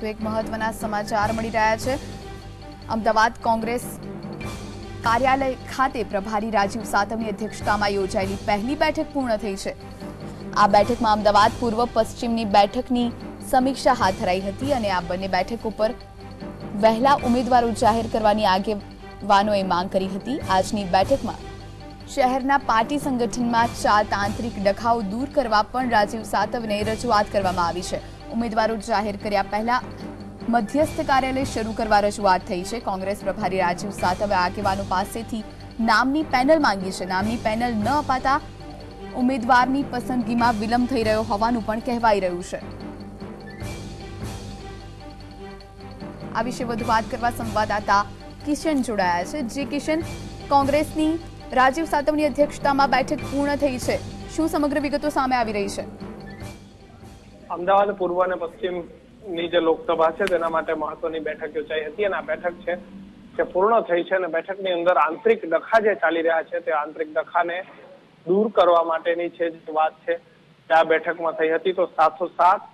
તો એક મહત્વના સમાચાર મળી રહ્યા છે. અમદાવાદ કોંગ્રેસ કાર્યાલય ખાતે પ્રભારી રાજીવ સાતવની અધ્યક્ષતામાં યોજાયેલી પહેલી બેઠક પૂર્ણ થઈ છે. આ બેઠકમાં અમદાવાદ પૂર્વ પશ્ચિમની બેઠકની સમીક્ષા હાથ ધરાઈ હતી અને આ બંને બેઠક ઉપર વહેલા ઉમેદવારો જાહેર કરવાની આગેવાનોએ માંગ કરી હતી. આજની બેઠકમાં શહેરના પાર્ટી સંગઠનમાં ચાર તાંત્રિક ડખાઓ દૂર કરવા પણ રાજીવ સાતવને રજૂઆત કરવામાં આવી છે. ઉમેદવારો જાહેર કર્યા પહેલા મધ્યસ્થ કાર્યાલય શરૂ કરવા રજૂઆત થઈ છે. કોંગ્રેસ પ્રભારી રાજીવ સાતવે આગેવાનો પાસેથી નામની પેનલ માંગી છે. નામની પેનલ ન અપાતા ઉમેદવારની પસંદગીમાં વિલંબ થઈ રહ્યો હોવાનું પણ કહેવાઈ રહ્યું છે. આ વિશે વધુ વાત કરવા સંવાદદાતા કિશન જોડાયા છે. જે કિશન, કોંગ્રેસની રાજીવ સાતવની અધ્યક્ષતામાં બેઠક પૂર્ણ થઈ છે. શું સમગ્ર વિગતો સામે આવી રહી છે? અમદાવાદ, પૂર્વ અને પશ્ચિમની જે લોકસભા છે, તેના માટે મહત્વની બેઠક યોજાઈ હતી અને આ બેઠક છે તે પૂર્ણ થઈ છે અને બેઠકની અંદર આંતરિક ડખા જે ચાલી રહ્યા છે, તે આંતરિક ડખાને દૂર કરવા માટેની છે જે વાત છે આ બેઠકમાં થઈ હતી. તો સાથોસાથ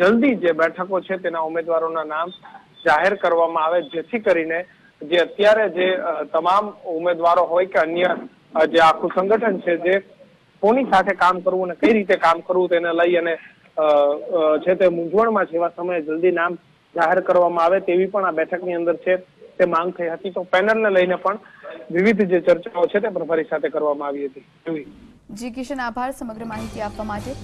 જલ્દી જે બેઠકો છે, તેના ઉમેદવારોના નામ જાહેર કરવામાં આવે, જેથી કરીને જે અત્યારે જે તમામ ઉમેદવારો હોય કે અન્ય જે આખું સંગઠન છે, જે કોની સાથે કામ કરવું અને કઈ રીતે કામ કરવું, તેને લઈ અને છે તે મૂંઝવણમાં છે એવા સમયે જલ્દી નામ જાહેર કરવામાં આવે તેવી પણ આ બેઠકની અંદર છે તે માંગ થઈ હતી. તો પેનલને લઈને પણ વિવિધ જે ચર્ચાઓ છે તે પ્રભારી સાથે કરવામાં આવી હતી. જી કિશન, આભાર. સમગ્ર માહિતી આપવા માટે.